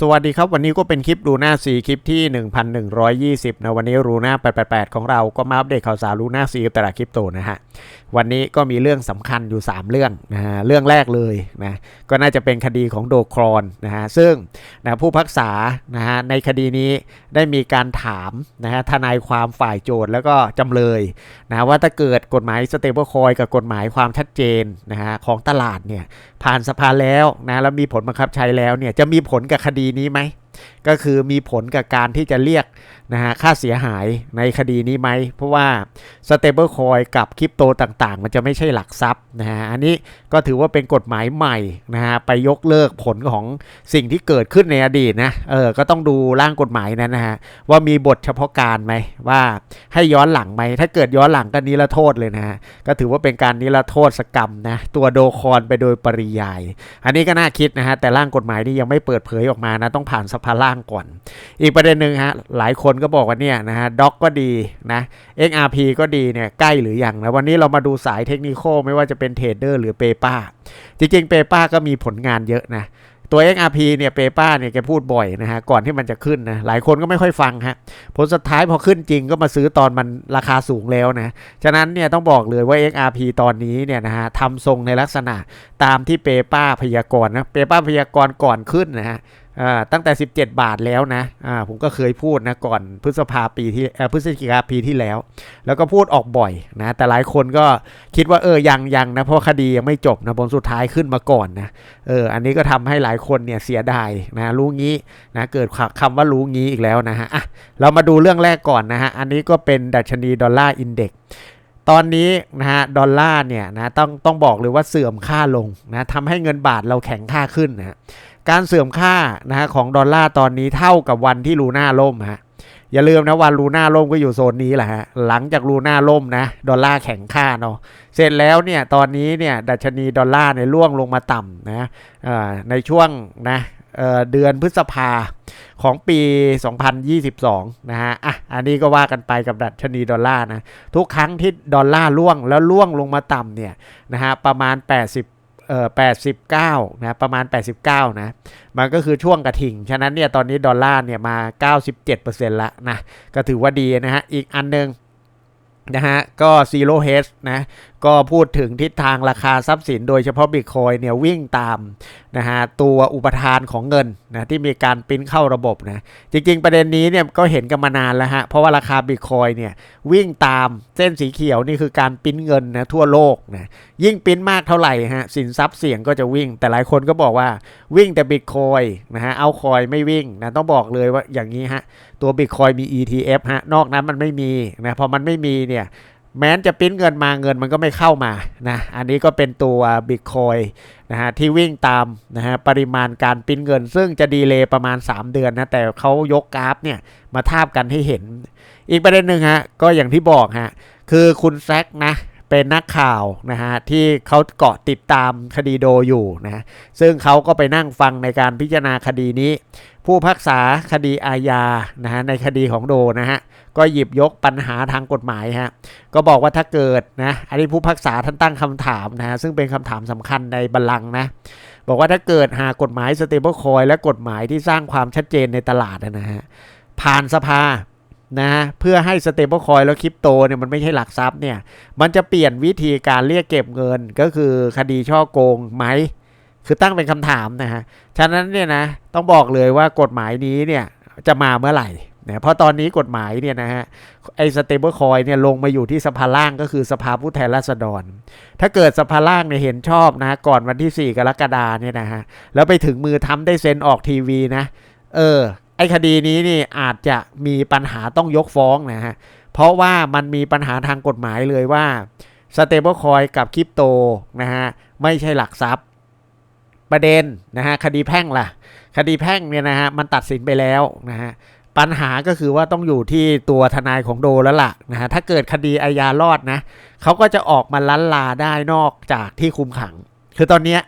สวัสดีครับวันนี้ก็เป็นคลิปรูน่าซีคลิปที่ 1120 นะวันนี้รูน่า888 ของเราก็มาอัปเดตข่าวสารรูน่าซีกับตลาดคริปโตนะฮะ วันนี้ก็มีเรื่องสำคัญอยู่ 3 เรื่องนะฮะเรื่องแรกเลยนะก็น่าจะเป็นคดีของโดครอนนะฮะซึ่งนะผู้พักษานะฮะในคดีนี้ได้มีการถามนะฮะทนายความฝ่ายโจทย์แล้วก็จำเลยนะว่าถ้าเกิดกฎหมายสเตเบิลคอยกับกฎหมายความชัดเจนนะฮะของตลาดเนี่ยผ่านสภาแล้วนะแล้วมีผลบังคับใช้แล้วเนี่ยจะมีผลกับคดีนี้ไหม ก็คือมีผลกับการที่จะเรียกนะฮะค่าเสียหายในคดีนี้ไหม เพราะว่า Stable Coin กับคริปโตต่างๆ มันจะไม่ใช่หลักทรัพย์นะฮะอันนี้ก็ถือว่าเป็นกฎหมายใหม่นะฮะไปยกเลิกผลของสิ่งที่เกิดขึ้นในอดีตนะเออก็ต้องดูร่างกฎหมายนั้นนะฮะว่ามีบทเฉพาะการไหมว่าให้ย้อนหลังไหม ถ้าเกิดย้อนหลังก็นิรโทษเลยนะฮะก็ถือว่าเป็นการนิรโทษกรรมนะตัวโดคอนไปโดยปริยาย อันนี้ก็น่าคิดนะฮะแต่ร่างกฎหมายนี่ยังไม่เปิดเผยออกมานะต้องผ่านสภาล่างก่อน อีกประเด็นหนึ่งฮะหลายคนก็บอกว่าเนี่ยนะฮะด็อกก็ดีนะ XRP ก็ดีเนี่ยใกล้หรือยังนะวันนี้เรามาดูสายเทคนิคไม่ว่าจะเป็นเทรดเดอร์หรือเปเป้าจริงๆเปเป้าก็มีผลงานเยอะนะตัว XRP เนี่ยเปป้าเนี่ยแกพูดบ่อยนะฮะ ก่อนที่มันจะขึ้นนะ หลายคนก็ไม่ค่อยฟังฮะ ผลสุดท้ายพอขึ้นจริงก็มาซื้อตอนมันราคาสูงแล้วนะ ฉะนั้นเนี่ยต้องบอกเลยว่า XRP ตอนนี้เนี่ยนะฮะทำทรงในลักษณะตามที่เปป้าพยากรณ์นะ เปป้าพยากรณ์ก่อนขึ้นนะฮะ ตั้งแต่ 17 บาทแล้วนะผมก็เคยพูดนะก่อนพฤษภาปีที่พฤศจิกาปีที่แล้ว แล้วก็พูดออกบ่อยนะแต่หลายคนก็คิดว่าเออยังยังนะเพราะคดียังไม่จบนะผลสุดท้ายขึ้นมาก่อนนะเอออันนี้ก็ทำให้หลายคนเนี่ยเสียดายนะรู้งี้นะเกิดคำว่ารู้งี้อีกแล้วนะฮะอะเรามาดูเรื่องแรกก่อนนะฮะอันนี้ก็เป็นดัชนีดอลลาร์อินเด็กตอนนี้นะฮะดอลลาร์เนี่ยนะต้องต้องบอกเลยว่าเสื่อมค่าลงนะทำให้เงินบาทเราแข็งค่าขึ้นนะ การเสื่อมค่านะฮะของดอลลาร์ตอนนี้เท่ากับวันที่ลูน่าล่มฮะอย่าลืมนะวันลูน่าล่มก็อยู่โซนนี้แหละฮะหลังจากลูน่าล่มนะดอลลาร์แข็งค่าเนาะเสร็จแล้วเนี่ยตอนนี้เนี่ยดัชนีดอลลาร์เนี่ยร่วงลงมาต่ำนะในช่วงนะเเดือนพฤษภาของปี 2022 นะฮะ อะ อันนี้ก็ว่ากันไปกับดัชนีดอลลาร์นะ ทุกครั้งที่ดอลลาร์ร่วงแล้วร่วงลงมาต่ำเนี่ยนะฮะประมาณ 80 เอ่อ89นะประมาณ 89นะมันก็คือช่วงกระถิ่ง ฉะนั้นเนี่ยตอนนี้ดอลลาร์เนี่ยมา 97%ละนะก็ถือว่าดีนะฮะอีกอันนึงนะฮะก็ Zero Hedge นะก็พูดถึงทิศทางราคาทรัพย์สินโดยเฉพาะบิตคอยเนี่ยวิ่งตามนะฮะตัวอุปทานของเงินนะที่มีการปิ้นเข้าระบบนะจริงๆประเด็นนี้เนี่ยก็เห็นกันมานานแล้วฮะเพราะว่าราคาบิตคอยเนี่ยวิ่งตามเส้นสีเขียวนี่คือการปิ้นเงินนะทั่วโลกนะยิ่งปิ้นมากเท่าไหร่ฮะสินทรัพย์เสี่ยงก็จะวิ่ง แต่หลายคนก็บอกว่าวิ่งแต่บิตคอยนะฮะเอาคอยไม่วิ่งนะต้องบอกเลยว่าอย่างนี้ฮะตัวบิตคอยมี ETF ฮะนอกนั้นมันไม่มีนะพอมันไม่มีเนี่ย แม้จะปิ้นเงินมาเงินมันก็ไม่เข้ามานะอันนี้ก็เป็นตัวบิตคอยนะฮะที่วิ่งตามนะฮะปริมาณการปิ้นเงิน ซึ่งจะดีเลย์ประมาณ 3 เดือนนะแต่เขายกกราฟเนี่ยมาทาบกันให้เห็น อีกประเด็นหนึ่งฮะก็อย่างที่บอกฮะคือคุณแซกนะเป็นนักข่าวนะฮะที่เขาเกาะติดตามคดีโดอยู่นะซึ่งเขาก็ไปนั่งฟังในการพิจารณาคดีนี้ ผู้พักษาคดีอาญานะฮะในคดีของโดนะฮะ ก็หยิบยกปัญหาทางกฎหมายฮะก็บอกว่าถ้าเกิดนะอันนี้ผู้พักษาท่านตั้งคำถามนะฮะซึ่งเป็นคำถามสำคัญในบัลลังก์นะบอกว่าถ้าเกิดหากฎหมายสเตเบิลคอยและกฎหมายที่สร้างความชัดเจนในตลาดนะฮะผ่านสภานะเพื่อให้สเตเบิลคอยแล้วคริปโตเนี่ยมันไม่ใช่หลักทรัพย์เนี่ยมันจะเปลี่ยนวิธีการเรียกเก็บเงินก็คือคดีช่อโกงไหมคือตั้งเป็นคำถามนะฮะ ฉะนั้นเนี่ยนะต้องบอกเลยว่ากฎหมายนี้เนี่ยจะมาเมื่อไหร่ นะเพราะตอนนี้กฎหมายเนี่ยนะฮะไอ้สเตเบิลคอยเนี่ยลงมาอยู่ที่สภาล่างก็คือสภาผู้แทนราษฎร ถ้าเกิดสภาล่างเนี่ยเห็นชอบนะก่อนวันที่ 4 กรกฎาเนี่ยนะฮะแล้วไปถึงมือทำได้เซ็นออกทีวีนะ เออ ไอ้คดีนี้นี่อาจจะมีปัญหาต้องยกฟ้องนะฮะเพราะว่ามันมีปัญหาทางกฎหมายเลยว่าสเตเบิลคอยกับคริปโตนะฮะไม่ใช่หลักทรัพย์ประเด็นนะฮะคดีแพ่งล่ะ คดีแพ่งเนี่ยนะฮะมันตัดสินไปแล้วนะฮะ ปัญหาก็คือว่าต้องอยู่ที่ตัวทนายของโดแล้วล่ะนะฮะถ้าเกิดคดีอาญารอดนะเขาก็จะออกมาล้นลาได้นอกจากที่คุมขัง คือตอนนี้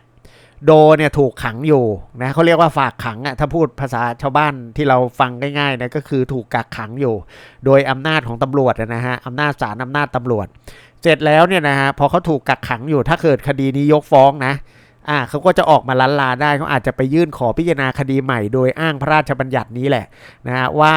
โดเนี่ยถูกขังอยู่นะเขาเรียกว่าฝากขังอะ่ะถ้าพูดภาษาชาวบ้านที่เราฟังง่ายๆนะก็คือถูกกักขังอยู่ โดยอำนาจของตำรวจนะฮะอำนาจศาลอำนาจตำรวจ เสร็จแล้วเนี่ยนะฮะพอเขาถูกกักขังอยู่ ถ้าเกิดคดีนี้ยกฟ้องนะ อ่าเขาก็จะออกมาล้านลาได้เขาอาจจะไปยื่นขอพิจารณาคดีใหม่ โดยอ้างพระราชบัญญัตินี้แหละนะฮะว่า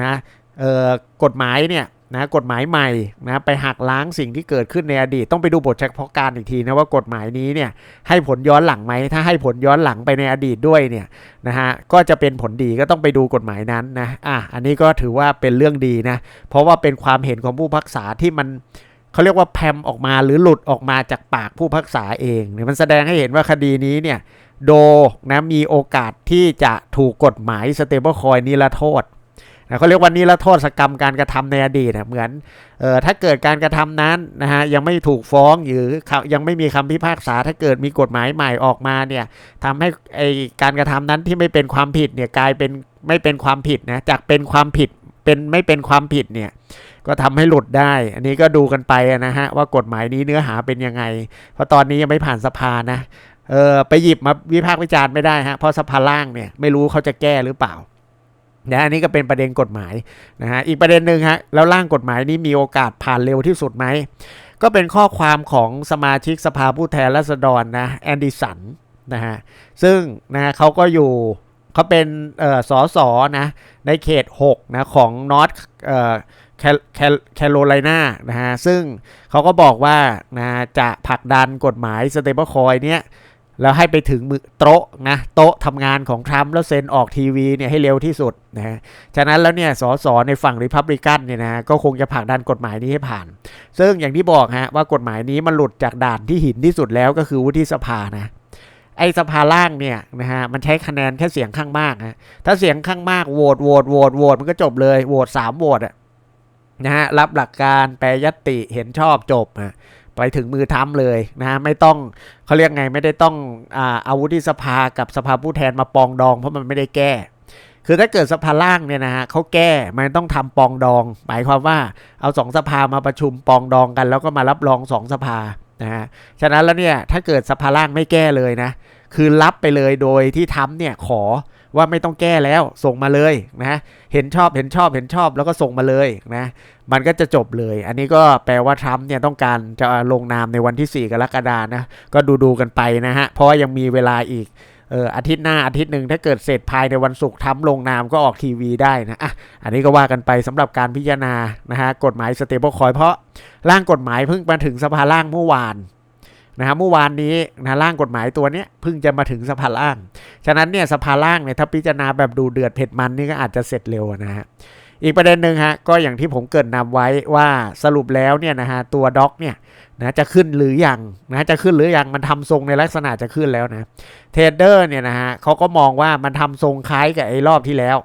นะเอ่อกฎหมายเนี่ยนะกฎหมายใหม่นะไปหักล้างสิ่งที่เกิดขึ้นในอดีต ต้องไปดูบทเฉพาะการอีกทีนะว่ากฎหมายนี้เนี่ยให้ผลย้อนหลังไหมถ้าให้ผลย้อนหลังไปในอดีตด้วยเนี่ยนะฮะก็จะเป็นผลดีก็ต้องไปดูกฎหมายนั้นนะอะอันนี้ก็ถือว่าเป็นเรื่องดีนะเพราะว่าเป็นความเห็นของผู้พิพักษาที่มัน เขาเรียกว่าแพมออกมาหรือหลุดออกมาจากปากผู้พักษาเองเนี่ยมันแสดงให้เห็นว่าคดีนี้เนี่ยโดนะมีโอกาสที่จะถูกกฎหมายสเตเบิลคอยนิรโทษนะเขาเรียกว่านิรโทษกรรมการกระทำในอดีตนะเหมือนเออถ้าเกิดการกระทำนั้นนะฮะยังไม่ถูกฟ้องหรือยังไม่มีคำพิพากษา ถ้าเกิดมีกฎหมายใหม่ออกมาเนี่ยทำให้ไอการกระทำนั้นที่ไม่เป็นความผิดเนี่ยกลายเป็นไม่เป็นความผิดนะจากเป็นความผิด เป็นไม่เป็นความผิดเนี่ยก็ทำให้หลุดได้ อันนี้ก็ดูกันไปนะฮะว่ากฎหมายนี้เนื้อหาเป็นยังไง เพราะตอนนี้ยังไม่ผ่านสภานะเออไปหยิบมาวิพากษ์วิจารณ์ไม่ได้ฮะเพราะสภาล่างเนี่ยไม่รู้เขาจะแก้หรือเปล่านะอันนี้ก็เป็นประเด็นกฎหมายนะฮะอีกประเด็นหนึ่งฮะแล้วร่างกฎหมายนี้มีโอกาสผ่านเร็วที่สุดไหมก็เป็นข้อความของสมาชิกสภาผู้แทนราษฎรนะแอนดิสันนะฮะซึ่งนะฮะเขาก็อยู่ เขาเป็นออสอสอนะในเขต 6 นะของนอตแคแคแคโรไลนานะฮะซึ่งเขาก็บอกว่านะจะผลักดันกฎหมายสเตเบิลคอยเนี้ยแล้วให้ไปถึงมือโต๊ะนะโต๊ะทำงานของทรัมป์แล้วเซ็นออกทีวีเนี่ยให้เร็วที่สุดนะฮะฉะนั้นแล้วเนี่ยสสในฝั่งริพับลิกันเนี่ยนะก็คงจะผลักดันกฎหมายนี้ให้ผ่าน ซึ่งอย่างที่บอกฮะว่ากฎหมายนี้มันหลุดจากด่านที่หินที่สุดแล้วก็คือวุฒิสภานะ ไอ้สภาล่างเนี่ยนะฮะมันใช้คะแนนแค่เสียงข้างมากฮะถ้าเสียงข้างมากโหวตโหวตโหวตโหวตมันก็จบเลยโหวตสามโหวตอะนะฮะรับหลักการแปรยติเห็นชอบจบอะไปถึงมือทำเลยนะฮะไม่ต้องเขาเรียกไงไม่ได้ต้องอาอาวุธที่สภากับสภาผู้แทนมาปองดองเพราะมันไม่ได้แก้ คือถ้าเกิดสภาล่างเนี่ยนะฮะเขาแก้มันต้องทำปองดอง หมายความว่าเอาสองสภามาประชุมปองดองกัน แล้วก็มารับรองสองสภานะฮะฉะนั้นแล้วเนี่ยถ้าเกิดสภาล่างไม่แก้เลยนะ คือรับไปเลยโดยที่ทำเนี่ยขอว่าไม่ต้องแก้แล้วส่งมาเลยนะเห็นชอบเห็นชอบเห็นชอบแล้วก็ส่งมาเลยนะมันก็จะจบเลย อันนี้ก็แปลว่าทรัมป์เนี่ยต้องการจะลงนามในวันที่ 4 กรกฎานะก็ดูดูกันไปนะฮะเพราะว่ายังมีเวลาอีกเอออาทิตย์หน้าอาทิตย์หนึ่งถ้าเกิดเสร็จภายในวันศุกร์ทำลงนามก็ออกทีวีได้นะอะอันนี้ก็ว่ากันไปสำหรับการพิจารณานะฮะกฎหมายสเตเบิลคอยเพราะร่างกฎหมายเพิ่งมาถึงสภาล่างเมื่อวาน นะฮะเมื่อวานนี้นะร่างกฎหมายตัวนี้เพิ่งจะมาถึงสภาล่าง ฉะนั้นเนี่ยสภาล่างเนี่ยถ้าพิจารณาแบบดูเดือดเผ็ดมันนี่ก็อาจจะเสร็จเร็วนะฮะอีกประเด็นหนึ่งฮะก็อย่างที่ผมเกิดนำไว้ว่าสรุปแล้วเนี่ยนะฮะตัวด็อกเนี่ยนะจะขึ้นหรือยังนะจะขึ้นหรือยังมันทำทรงในลักษณะจะขึ้นแล้วนะเทรดเดอร์เนี่ยนะฮะเขาก็มองว่ามันทำทรงคล้ายกับไอ้รอบที่แล้ว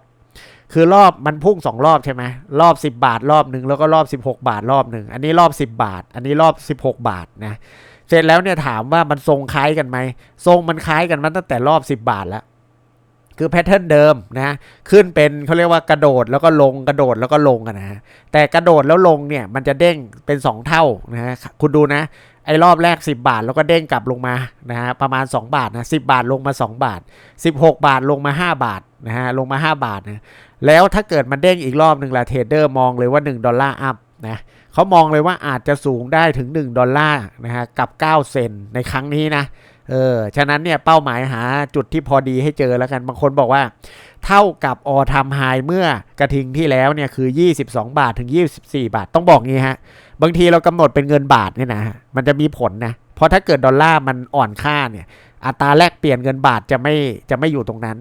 คือรอบมันพุ่งสองรอบใช่ไหมรอบ 10 บาทรอบหนึ่งแล้วก็รอบ 16 บาทรอบหนึ่งอันนี้รอบ 10 บาท อันนี้รอบ 16 บาทนะ เสร็จแล้วเนี่ยถามว่ามันทรงคล้ายกันไหมทรงมันคล้ายกันมาตั้งแต่รอบ 10 บาทแล้วคือแพทเทิร์นเดิมนะขึ้นเป็นเขาเรียกว่ากระโดดแล้วก็ลงกระโดดแล้วก็ลงกันนะฮะแต่กระโดดแล้วลงเนี่ยมันจะเด้งเป็น 2 เท่านะฮะคุณดูนะไอ้รอบแรก 10 บาทแล้วก็เด้งกลับลงมานะฮะประมาณ 2 บาทนะ10 บาทลงมา 2 บาท 16 บาทลงมา 5 บาทนะฮะลงมา 5 บาทนะแล้วถ้าเกิดมันเด้งอีกรอบหนึ่งละเทรดเดอร์มองเลยว่า 1 ดอลลาร์อัพนะ เขามองเลยว่าอาจจะสูงได้ถึง 1 ดอลลาร์นะฮะกับ 9 เซนในครั้งนี้นะเออฉะนั้นเนี่ยเป้าหมายหาจุดที่พอดีให้เจอแล้วกันบางคนบอกว่า เท่ากับออทำไฮเมื่อกระทิงที่แล้วเนี่ยคือ 22 บาทถึง 24 บาท ต้องบอกงี้ฮะ บางทีเรากำหนดเป็นเงินบาทเนี่ยนะมันจะมีผลนะเพราะถ้าเกิดดอลลาร์มันอ่อนค่าเนี่ย อัตราแลกเปลี่ยนเงินบาทจะไม่จะไม่อยู่ตรงนั้น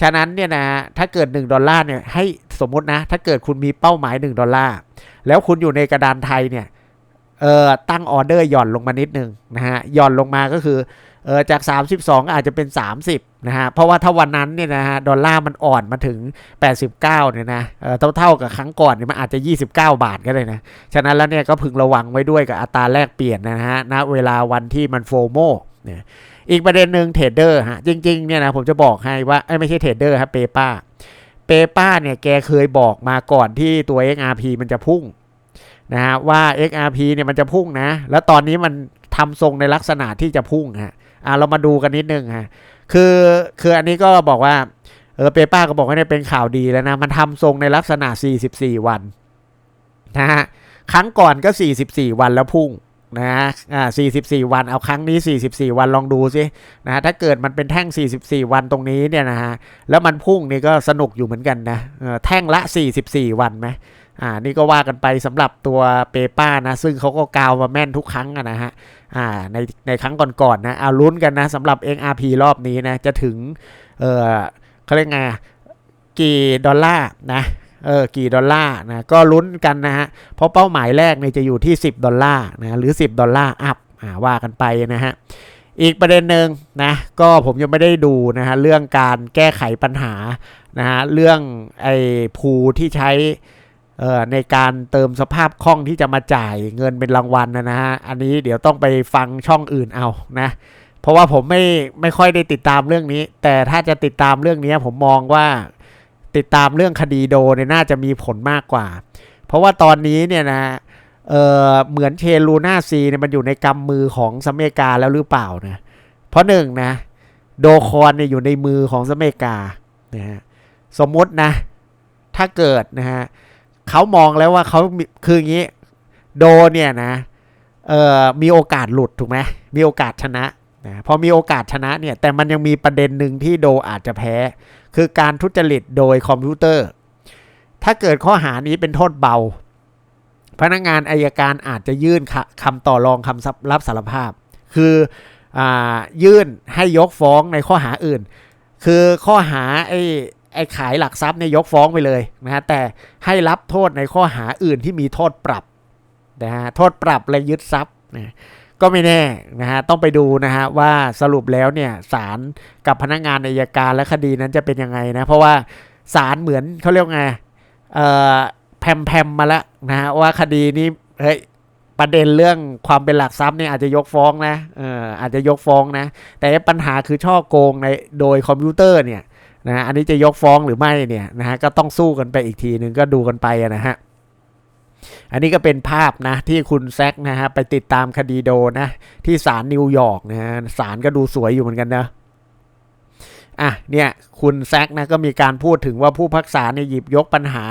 ฉะนั้นเนี่ยนะถ้าเกิด 1 ดอลลาร์เนี่ยให้สมมตินะ ถ้าเกิดคุณมีเป้าหมาย 1 ดอลลาร์แล้วคุณอยู่ในกระดานไทยเนี่ยเออตั้งออเดอร์หย่อนลงมานิดนึงนะฮะหย่อนลงมาก็คือเออจาก 32 อาจจะเป็น 30นะฮะเพราะว่าถ้าวันนั้นเนี่ยนะฮะดอลลาร์มันอ่อนมาถึง 89เนี่ยนะเออเท่าเท่ากับครั้งก่อนเนี่ยมันอาจจะ 29 บาทก็ได้นะฉะนั้นแล้วเนี่ยก็พึงระวังไว้ด้วยกับอัตราแลกเปลี่ยนนะฮะณเวลาวันที่มันโฟโมเนี่ย อีกประเด็นหนึ่งเทรดเดอร์ฮะจริงๆเนี่ยนะผมจะบอกให้ว่าไม่ใช่เทรดเดอร์ครับเปป้าเปป้าเนี่ยแกเคยบอกมาก่อนที่ตัว XRP มันจะพุ่งนะฮะว่า XRP เนี่ยมันจะพุ่งนะ แล้วตอนนี้มันทำทรงในลักษณะที่จะพุ่งฮะอะเรามาดูกันนิดนึงฮะคือคืออันนี้ก็บอกว่าเออเปป้าก็บอกว่าเนี่ยเป็นข่าวดีแล้วนะ มันทำทรงในลักษณะ 44 วันนะฮะครั้งก่อนก็ 44 วันแล้วพุ่ง นะอ่า44 วันเอาครั้งนี้ 44 วันลองดูสินะถ้าเกิดมันเป็นแท่ง 44 วันตรงนี้เนี่ยนะฮะแล้วมันพุ่งนี่ก็สนุกอยู่เหมือนกันนะแท่งละ 44 วันไหมอ่านี่ก็ว่ากันไปสำหรับตัวเปป้านะซึ่งเขาก็กาวมาแม่นทุกครั้งนะฮะอ่าในในครั้งก่อนๆนะเอาลุ้นกันนะสำหรับ XRP รอบนี้นะจะถึงเออเขาเรียกไงกี่ดอลลาร์นะ เออกี่ดอลลาร์นะก็ลุ้นกันนะฮะเพราะเป้าหมายแรกเนี่ยจะอยู่ที่ 10 ดอลลาร์นะหรือ 10 ดอลลาร์อัพอ่าว่ากันไปนะฮะอีกประเด็นหนึ่งนะก็ผมยังไม่ได้ดูนะฮะเรื่องการแก้ไขปัญหานะฮะเรื่องไอ้ภูที่ใช้เอ่อในการเติมสภาพคล่องที่จะมาจ่ายเงินเป็นรางวัลนนะฮะอันนี้เดี๋ยวต้องไปฟังช่องอื่นเอานะเพราะว่าผมไม่ไม่ค่อยได้ติดตามเรื่องนี้ แต่ถ้าจะติดตามเรื่องนี้ผมมองว่า ติดตามเรื่องคดีโดเนี่ยน่าจะมีผลมากกว่า เพราะว่าตอนนี้เนี่ยนะเออเหมือนเชลูน่าซีเนี่ยมันอยู่ในกำมือของสเมกาแล้วหรือเปล่านะเพราะหนึ่งนะโดคอนเนี่ยอยู่ในมือของสเมกานะฮะสมมตินะ ถ้าเกิดนะฮะเขามองแล้วว่าเขาคืออย่างนี้โดเนี่ยนะเอ่อมีโอกาสหลุดถูกไหมมีโอกาสชนะ นะพอมีโอกาสชนะเนี่ยแต่มันยังมีประเด็นหนึ่งที่โดอาจจะแพ้ คือการทุจริตโดยคอมพิวเตอร์ ถ้าเกิดข้อหานี้เป็นโทษเบา พนักงานอายการอาจจะยื่นคำต่อรองคำรับสารภาพ คืออยื่นให้ยกฟ้องในข้อหาอื่น คือข้อหาไอ้ไอ้ขายหลักทรัพย์เนี่ยยกฟ้องไปเลยนะฮะแต่ให้รับโทษในข้อหาอื่นที่มีโทษปรับนะฮะโทษปรับและยึดทรัพย์นะ ก็ไม่แน่นะฮะต้องไปดูนะฮะว่าสรุปแล้วเนี่ยศาลกับพนักงานอายการและคดีนั้นจะเป็นยังไงนะเพราะว่าศาลเหมือนเขาเรียกไงเอ่อแพมแพมมาแล้วนะฮะว่าคดีนี้เฮ้ยประเด็นเรื่องความเป็นหลักทรัพย์เนี่ยอาจจะยกฟ้องนะเอออาจจะยกฟ้องนะ แต่ปัญหาคือช่อโกงในโดยคอมพิวเตอร์เนี่ยนะฮะอันนี้จะยกฟ้องหรือไม่เนี่ยนะฮะก็ต้องสู้กันไปอีกทีหนึ่งก็ดูกันไปนะฮะ อันนี้ก็เป็นภาพนะที่คุณแซกนะฮะไปติดตามคดีโดนะที่ศาลนิวยอร์กนะฮะศาลก็ดูสวยอยู่เหมือนกันนะ อะเนี่ยคุณแซกนะก็มีการพูดถึงว่าผู้พักษาเนี่ยหยิบยกปัญหา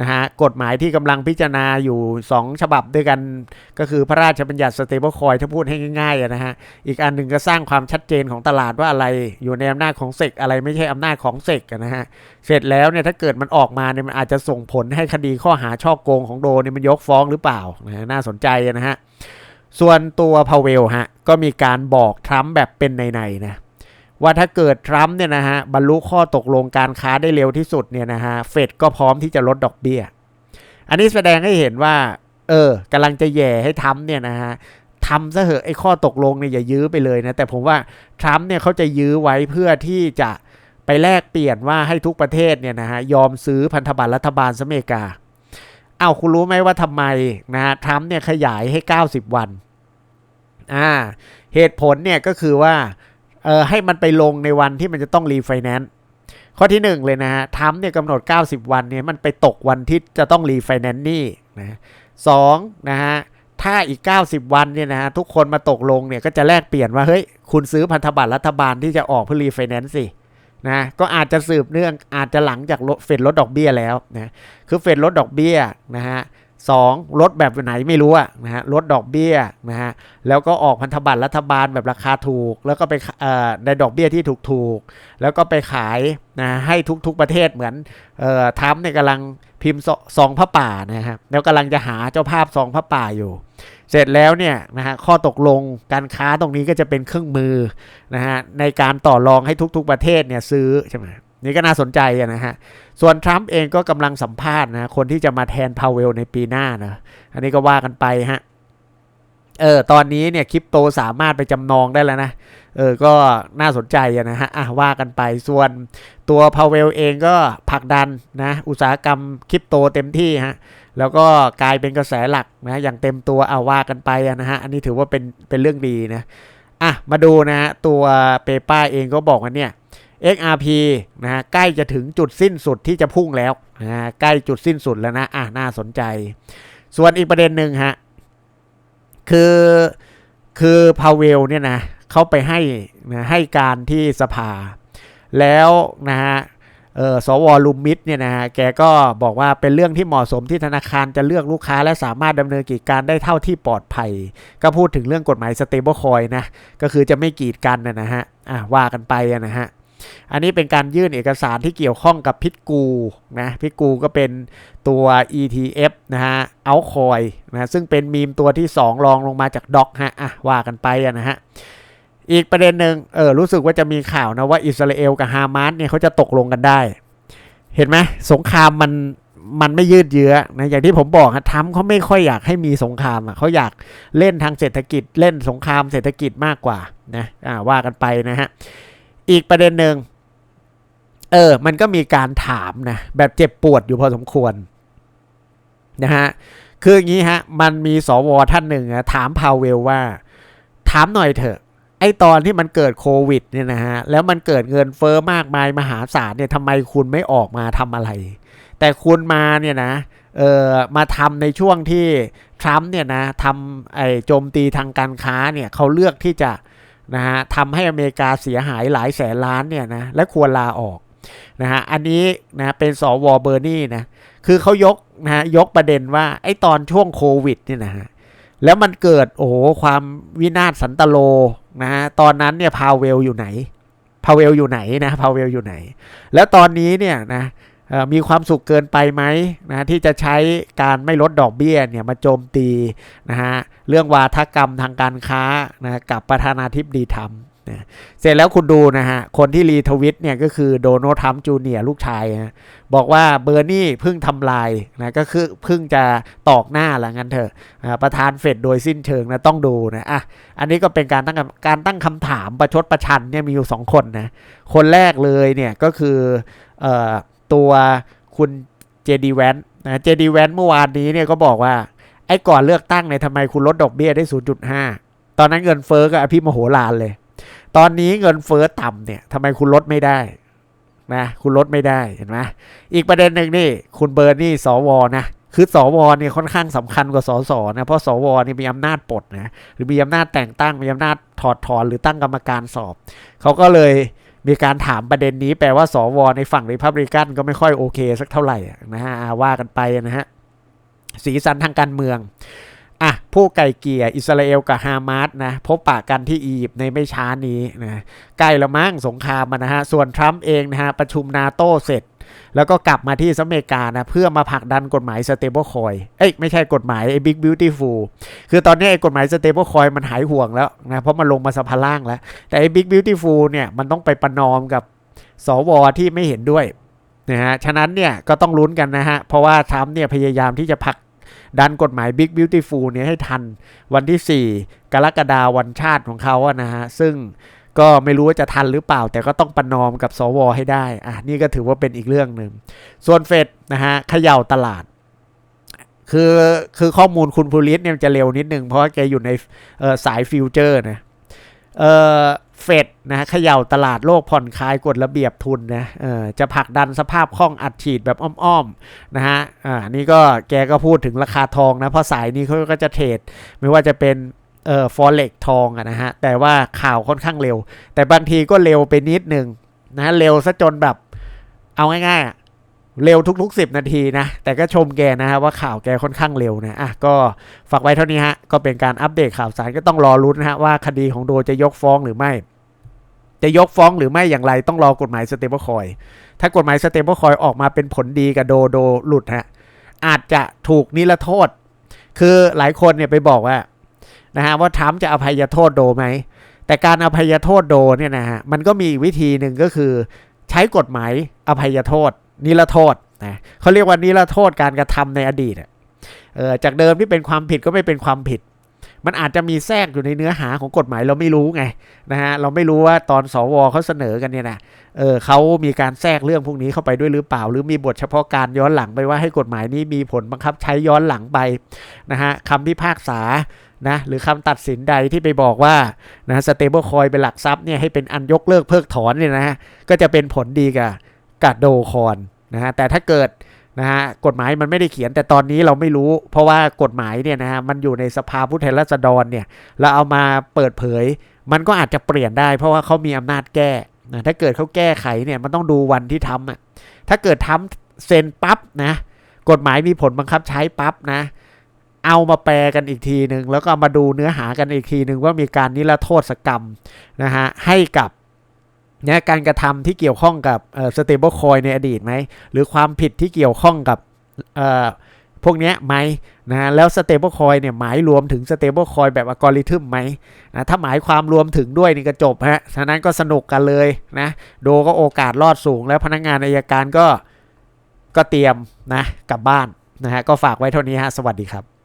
นะฮะกฎหมายที่กำลังพิจารณาอยู่ 2 ฉบับด้วยกันก็คือพระราชบัญญัติสเตเบิลคอยถ้าพูดให้ง่ายๆนะฮะอีกอันหนึ่งก็สร้างความชัดเจนของตลาดว่าอะไรอยู่ในอำนาจของเซกอะไรไม่ใช่อำนาจของเซกนะฮะเสร็จแล้วเนี่ยถ้าเกิดมันออกมาเนี่ยมันอาจจะส่งผลให้คดีข้อหาช่อโกงของโดเนี่ยมันยกฟ้องหรือเปล่านะน่าสนใจนะฮะส่วนตัวพาเวลฮะก็มีการบอกทรัมป์แบบเป็นในๆนะ ว่าถ้าเกิดทรัมป์เนี่ยนะฮะบรรลุข้อตกลงการค้าได้เร็วที่สุดเนี่ยนะฮะเฟดก็พร้อมที่จะลดดอกเบี้ย อันนี้แสดงให้เห็นว่า เออกำลังจะแย่ให้ทำเนี่ยนะฮะทำซะเหอะไอ้ข้อตกลงเนี่ยอย่ายื้อไปเลยนะแต่ผมว่าทรัมป์เนี่ยเขาจะยื้อไว้เพื่อที่จะไปแลกเปลี่ยนว่าให้ทุกประเทศเนี่ยนะฮะยอมซื้อพันธบัตรรัฐบาลสเมกาเอาคุณรู้ไหมว่าทำไมนะฮะทรัมป์เนี่ยขยายให้ 90 วันอ่าเหตุผลเนี่ยก็คือว่า เออให้มันไปลงในวันที่มันจะต้องรีไฟแนนซ์ข้อที่หนึ่งเลยนะฮะทรัมเนี่ยกำหนด 90 วันเนี่ยมันไปตกวันที่จะต้องรีไฟแนนซ์นี่นะสองนะฮะถ้าอีก 90 วันเนี่ยนะฮะทุกคนมาตกลงเนี่ยก็จะแลกเปลี่ยนว่าเฮ้ยคุณซื้อพันธบัตรรัฐบาลที่จะออกเพื่อรีไฟแนนซ์สินะก็อาจจะสืบเนื่องอาจจะหลังจากเฟดลดดอกเบี้ยแล้วนะคือเฟดลดดอกเบี้ยนะฮะ สองลดแบบไหนไม่รู้อะนะฮะลดดอกเบี้ยนะฮะแล้วก็ออกพันธบัตรรัฐบาลแบบราคาถูก แล้วก็ไปเอ่อในดอกเบี้ยที่ถูกถูกๆ แล้วก็ไปขายนะให้ทุกๆประเทศเหมือนเอ่อทัมเนี่ยกำลังพิมพ์ซองพระป่านะครับแล้วกำลังจะหาเจ้าภาพซองพระป่าอยู่ เสร็จแล้วเนี่ยนะฮะข้อตกลงการค้าตรงนี้ก็จะเป็นเครื่องมือนะฮะในการต่อรองให้ทุกๆประเทศเนี่ยซื้อใช่ไหม นี่ก็น่าสนใจนะฮะ ส่วนทรัมป์เองก็กำลังสัมภาษณ์นะ คนที่จะมาแทนพาวเวลในปีหน้านะ อันนี้ก็ว่ากันไปฮะ เออ ตอนนี้เนี่ยคริปโตสามารถไปจำนองได้แล้วนะ เออ ก็น่าสนใจนะฮะ อะว่ากันไป ส่วนตัวพาวเวลเองก็ผลักดันนะ อุตสาหกรรมคริปโตเต็มที่ฮะ แล้วก็กลายเป็นกระแสหลักนะ อย่างเต็มตัวเอาว่ากันไปนะฮะ อันนี้ถือว่าเป็น เป็นเรื่องดีนะ อะ มาดูนะฮะ ตัวเปป้าเองก็บอกว่าเนี่ย XRP นะฮะใกล้จะถึงจุดสิ้นสุดที่จะพุ่งแล้วนะฮะใกล้จุดสิ้นสุดแล้วนะอะน่าสนใจ ส่วนอีกประเด็นหนึ่งฮะคือคือพาเวลเนี่ยนะเขาไปให้นะให้การที่สภา แล้วนะฮะเออสวลุมมิดเนี่ยนะฮะแกก็บอกว่าเป็นเรื่องที่เหมาะสมที่ธนาคารจะเลือกลูกค้าและสามารถดำเนินกิจการได้เท่าที่ปลอดภัย ก็พูดถึงเรื่องกฎหมาย stable coin นะ ก็คือจะไม่กีดกันนะฮะอะว่ากันไปนะฮะ อันนี้เป็นการยื่นเอกสารที่เกี่ยวข้องกับพิทกูนะพิทกูก็เป็นตัว ETF นะฮะเอาคอยนะซึ่งเป็นมีมตัวที่ 2 รองลงมาจากด็อกฮะอะว่ากันไปนะฮะอีกประเด็นหนึ่งเออรู้สึกว่าจะมีข่าวนะว่าอิสราเอลกับฮามาสเนี่ยเขาจะตกลงกันได้ เห็นไหมสงครามมันมันไม่ยืดเยื้อนะอย่างที่ผมบอกฮะทรัมเขาไม่ค่อยอยากให้มีสงครามอะเขาอยากเล่นทางเศรษฐกิจเล่นสงครามเศรษฐกิจมากกว่านะอ่าว่ากันไปนะฮะ อีกประเด็นหนึ่งเออ มันก็มีการถามนะแบบเจ็บปวดอยู่พอสมควรนะฮะคืออย่างนี้ฮะ มันมีสวท่านหนึ่งอะถามพาวเวลว่า ถามหน่อยเถอะ ไอตอนที่มันเกิดโควิดเนี่ยนะฮะ แล้วมันเกิดเงินเฟอ้อมากมายมหาศาลเนี่ยทำไมคุณไม่ออกมาทำอะไร แต่คุณมาเนี่ยนะ เออมาทำในช่วงที่ทรัมป์เนี่ยนะทำไอโจมตีทางการค้าเนี่ยเขาเลือกที่จะ นะฮะทำให้อเมริกาเสียหายหลายแสนล้านเนี่ยนะและควรลาออกนะฮะอันนี้นะเป็นสวเบอร์นี่นะคือเขายกนะฮะยกประเด็นว่าไอ้ตอนช่วงโควิดเนี่ยนะฮะแล้วมันเกิดโอ้โหความวินาศสันตโลนะฮะตอนนั้นเนี่ยพาวเวลอยู่ไหนพาวเวลอยู่ไหนนะพาวเวลอยู่ไหน แล้วตอนนี้เนี่ยนะ มีความสุขเกินไปไหมนะที่จะใช้การไม่ลดดอกเบี้ยเนี่ยมาโจมตีนะฮะเรื่องวาทกรรมทางการค้านะกับประธานาธิบดีทรัมป์นะเสร็จแล้วคุณดูนะฮะคนที่รีทวิตเนี่ยก็คือโดนัลด์ทรัมป์จูเนียร์ลูกชายนะบอกว่าเบอร์นี่เพิ่งทำลายนะก็คือเพิ่งจะตอกหน้าละงั้นเถอะประธานเฟดโดยสิ้นเชิงนะต้องดูนะอะอันนี้ก็เป็นการตั้งการตั้งคำถามประชดประชันเนี่ยมีอยู่สองคนนะคนแรกเลยเนี่ยก็คือเอ่อ ตัวคุณเจดีแวนนะเจดีแวนเมื่อวานนี้เนี่ยก็บอกว่า ไอ้ก่อนเลือกตั้งเนี่ยทำไมคุณลดดอกเบี้ยได้ 0.5 ตอนนั้นเงินเฟ้อก็อภิมโหฬารเลย ตอนนี้เงินเฟ้อต่ำเนี่ยทำไมคุณลดไม่ได้นะคุณลดไม่ได้เห็นไหมอีกประเด็นหนึ่งนี่คุณเบิร์นี่สวนะคือสวเนี่ยค่อนข้างสำคัญกว่าสสนะเพราะสวเนี่ยมีอำนาจปลดนะหรือมีอำนาจแต่งตั้งมีอำนาจถอดถอนหรือตั้งกรรมการสอบเขาก็เลย มีการถามประเด็นนี้แปลว่าสวในฝั่งริพับริกันก็ไม่ค่อยโอเคสักเท่าไหร่นะฮะว่ากันไปนะฮะสีสันทางการเมืองอะผู้ไก่เกลี่ยอิสราเอลกับฮามาสนะพบปะกันที่อียิปต์ในไม่ช้านี้นะใกล้ละมั้งสงครามนะฮะส่วนทรัมป์เองนะฮะประชุมนาโต้เสร็จ แล้วก็กลับมาที่สหรัฐอเมริกานะเพื่อมาผลักดันกฎหมาย stable coin เอ้ยไม่ใช่กฎหมายไอ้ big beautiful คือตอนนี้ไอ้กฎหมาย stable coin มันหายห่วงแล้วนะเพราะมันลงมาสภาล่างแล้ว แต่ไอ้ big beautiful เนี่ยมันต้องไปประนอมกับสวที่ไม่เห็นด้วยนะฮะฉะนั้นเนี่ยก็ต้องลุ้นกันนะฮะเพราะว่าทรัมป์เนี่ยพยายามที่จะผลักดันกฎหมาย Big Beautiful เนี่ยให้ทันวันที่ 4 กรกฎาวันชาติของเขาอะนะฮะ ซึ่ง ก็ไม่รู้ว่าจะทันหรือเปล่า แต่ก็ต้องประนอมกับสวให้ได้อะนี่ก็ถือว่าเป็นอีกเรื่องหนึ่งส่วนเฟดนะฮะเขย่าตลาดคือคือข้อมูลคุณภูริศเนี่ยจะเร็วนิดนึง เพราะแกอยู่ในสายฟิวเจอร์นะเเฟดนะเขย่าตลาดโลกผ่อนคลายกฎระเบียบทุนนะจะผลักดันสภาพคล่องอัดฉีดแบบอ้อมๆนะฮะอ่านี่ก็แกก็พูดถึงราคาทองนะ เพราะสายนี้เขาก็จะเทรดไม่ว่าจะเป็น เอ่อฟอเร็กทองอะนะฮะ แต่ว่าข่าวค่อนข้างเร็ว แต่บางทีก็เร็วไปนิดนึงนะเร็วซะจนแบบเอาง่ายๆเร็วทุกๆ 10 นาทีนะ แต่ก็ชมแกนะฮะว่าข่าวแกค่อนข้างเร็วนะอะก็ฝากไว้เท่านี้ฮะ ก็เป็นการอัปเดตข่าวสารก็ต้องรอรุ้นนะฮะว่าคดีของโดจะยกฟ้องหรือไม่ จะยกฟ้องหรือไม่อย่างไรต้องรอกฎหมายสเตเบิลคอยถ้ากฎหมายสเตเบิลคอยออกมาเป็นผลดีกับโดโดหลุดฮะอาจจะถูกนิรโทษ คือหลายคนเนี่ยไปบอกว่า นะฮะว่าทรัมป์จะอภัยโทษโดไหม แต่การอภัยโทษโดเนี่ยนะฮะมันก็มีวิธีหนึ่งก็คือ ใช้กฎหมายอภัยโทษ นิรโทษนะเขาเรียกว่านิรโทษการกระทำในอดีตเออจากเดิมที่เป็นความผิดก็ไม่เป็นความผิด มันอาจจะมีแทรกอยู่ในเนื้อหาของกฎหมายเราไม่รู้ไงนะฮะเราไม่รู้ว่าตอนสวเขาเสนอกันเนี่ยนะเออเขามีการแทรกเรื่องพวกนี้เข้าไปด้วยหรือเปล่า หรือมีบทเฉพาะการย้อนหลังไปว่าให้กฎหมายนี้มีผลบังคับใช้ย้อนหลังไปนะฮะคำพิพากษา นะหรือคำตัดสินใดที่ไปบอกว่านะสเตเบิลคอยเป็นหลักทรัพย์เนี่ยให้เป็นอันยกเลิกเพิกถอนเนี่ยนะฮะก็จะเป็นผลดีกับกับโดคอนนะฮะแต่ถ้าเกิดนะฮะกฎหมายมันไม่ได้เขียนแต่ตอนนี้เราไม่รู้ เพราะว่ากฎหมายเนี่ยนะฮะมันอยู่ในสภาผู้แทนราษฎรเนี่ยเราเอามาเปิดเผย มันก็อาจจะเปลี่ยนได้ เพราะว่าเขามีอำนาจแก้นะถ้าเกิดเขาแก้ไขเนี่ยมันต้องดูวันที่ทำอะถ้าเกิดทำเซ็นปั๊บนะกฎหมายมีผลบังคับใช้ปั๊บนะ เอามาแปลกันอีกทีหนึ่งแล้วก็มาดูเนื้อหากันอีกทีหนึ่งว่ามีการนิรโทษกรรมนะฮะให้กับเนี่ยการกระทำที่เกี่ยวข้องกับสเตเบิลคอยในอดีตไหมหรือความผิดที่เกี่ยวข้องกับเอ่อพวกนี้ไหมนะแล้วสเตเบิลคอยเนี่ยหมายรวมถึงสเตเบิลคอยแบบอัลกอริทึมไหมนะถ้าหมายความรวมถึงด้วยนี่ก็จบฮะฉะนั้นก็สนุกกันเลยนะโดก็โอกาสรอดสูง แล้วพนักงานอายการก็ก็เตรียมนะกลับบ้านนะฮะก็ฝากไว้เท่านี้ฮะสวัสดีครับ